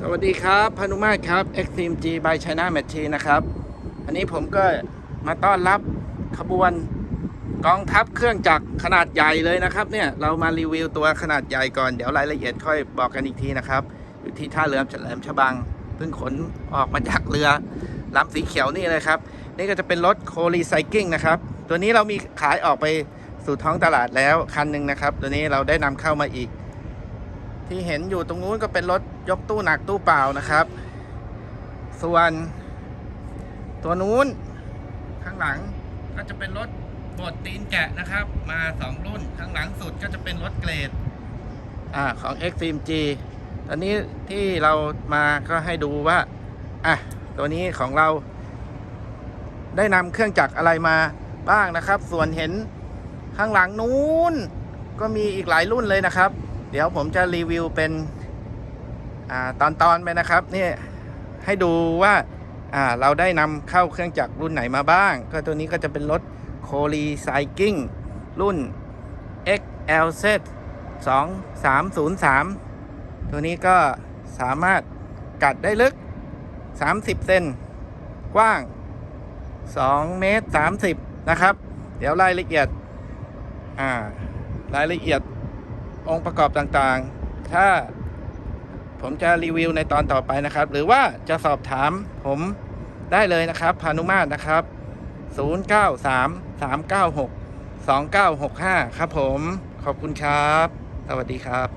สวัสดีครับพนุมาตรครับ Extreme G by China Machine นะครับ อันนี้ผมก็มาต้อนรับขบวนกองทัพเครื่องจักรขนาดใหญ่เลยนะครับเนี่ยเรามารีวิวตัวขนาดใหญ่ก่อนเดี๋ยวรายละเอียดค่อยบอกกันอีกทีนะครับ อยู่ที่ท่าเรือเฉลิมฉบังเพิ่งขนออกมาจากเรือลำสีเขียวนี่เลยครับ นี่ก็จะเป็นรถโครีไซกิ้งนะครับ ตัวนี้เรามีขายออกไปสู่ท้องตลาดแล้วคันหนึ่งนะครับ ตัวนี้เราได้นำเข้ามาอีก ที่เห็นอยู่ตรงนู้นก็เป็นรถยกตู้หนักตู้เปล่านะครับ ส่วนตัวนู้นข้างหลังก็จะเป็นรถบดตีนแกะนะครับ มาสองรุ่นข้างหลังสุดก็จะเป็นรถเกรดอ่าของ XMG ตอนนี้ที่เรามาก็ให้ดูว่าอะตัวนี้ของเรา ได้นำเครื่องจักรอะไรมาบ้างนะครับ ส่วนเห็นข้างหลังนู้น ก็มีอีกหลายรุ่นเลยนะครับ เดี๋ยวผมจะรีวิวเป็นอตอนตอนไปนะครับนี่ให้ดูว่าอ่าเราได้นำเข้าเครื่องจักรรุ่นไหนมาบ้าง ก็ตัวนี้ก็จะเป็นรถโคลีไซกิ้งรุ่น XLZ 2303 ตัวนี้ก็สามารถกัดได้ลึก 30 เซนกว้าง 2 เมตร 30 นะครับ เดี๋ยวรายละเอียด อ่า รายละเอียด องค์ประกอบต่างๆ ถ้าผมจะรีวิวในตอนต่อไปนะครับ หรือว่าจะสอบถามผมได้เลยนะครับพานุมาตรนะครับ 093 396 2965 ครับผม ขอบคุณครับ สวัสดีครับ